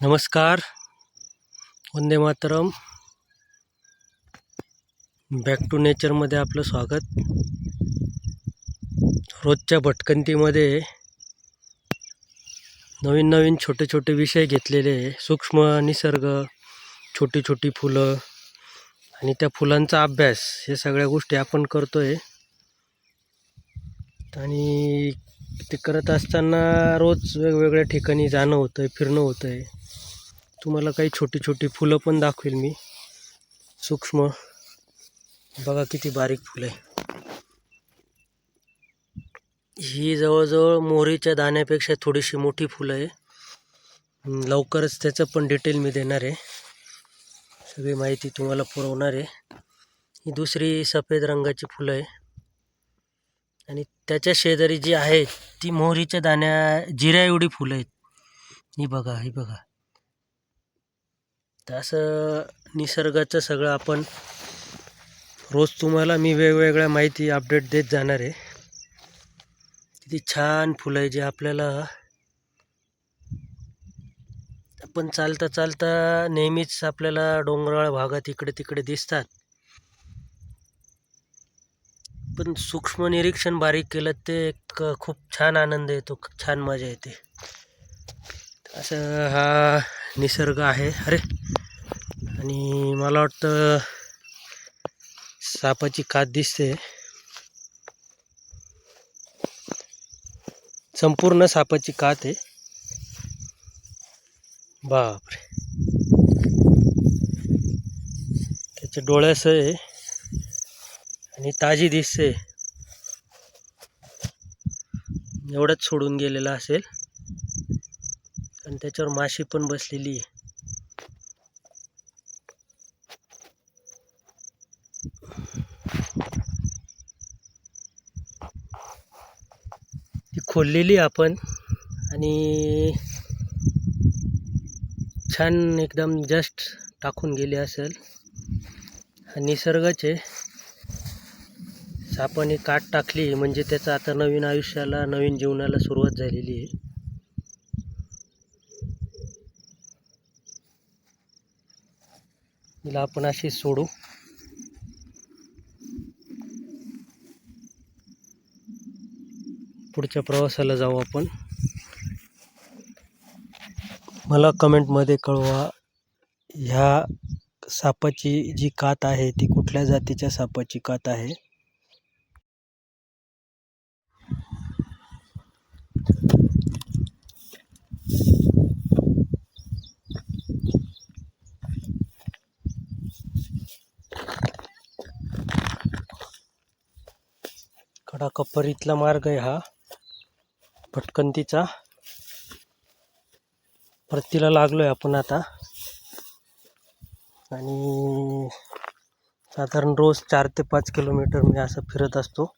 नमस्कार. Vande Mataram. Back to नेचरमध्ये आपलं स्वागत. रोजच्या भटकंतीमध्ये नवीन नवीन छोटे छोटे विषय घेतलेले सूक्ष्म निसर्ग छोटी छोटी फुलं आणि त्या फुलांचा अभ्यास हे सगळ्या गोष्टी आपण करतो आहे आणि ते करत असताना रोज वेगवेगळ्या ठिकाणी जाणं होतं आहे फिरणं होतं आहे तुम्हाला काही छोटी छोटी फुलं पण दाखवेल मी. सूक्ष्म. बघा किती बारीक फुलं आहे. ही जवळजवळ मोहरीच्या दाण्यापेक्षा थोडीशी मोठी फुलं आहे. लवकरच त्याचं पण डिटेल मी देणार आहे. सगळी माहिती तुम्हाला पुरवणार आहे. ही दुसरी सफेद रंगाची फुलं आहे. आणि त्याच्या शेजारी जी आहे ती मोहरीच्या दाण्या जिऱ्या एवढी फुलं आहेत. ही बघा ही बघा. तर असं निसर्गाचं सगळं आपण रोज तुम्हाला मी वेगवेगळ्या माहिती अपडेट देत जाणार आहे. किती छान फुलं आहे जे आपल्याला आपण चालता चालता नेहमीच आपल्याला डोंगराळ भागात इकडे तिकडे दिसतात. पण सूक्ष्म निरीक्षण बारीक केलं ते एक खूप छान आनंद येतो छान मजा येते. असं हा निसर्ग आहे अरे! आणि मला वाटतं सापाची कात दिसते. संपूर्ण सापाची कात आहे. बापरे! त्याच्या डोळ्यास आहे आणि ताजी दिसते. एवढंच सोडून गेलेला असेल. आणि त्याच्यावर माशी पण बसलेली आहे. ती खोललेली आपण. आणि छान एकदम जस्ट टाकून गेली असेल. निसर्गाचे सापाने काट टाकली म्हणजे त्याचं आता नवीन आयुष्याला नवीन जीवनाला सुरुवात झालेली आहे. तिला आपण अशी सोडू. पुढच्या प्रवासाला जाऊ आपण. मला कमेंटमध्ये कळवा ह्या सापाची जी कात आहे ती कुठल्या जातीच्या सापाची कात आहे? कडाकप्परीतला मार्ग आहे हा. भटकंतीचा परतीला आहे आपण आता. आणि साधारण रोज चार ते पाच किलोमीटर मी असं फिरत असतो.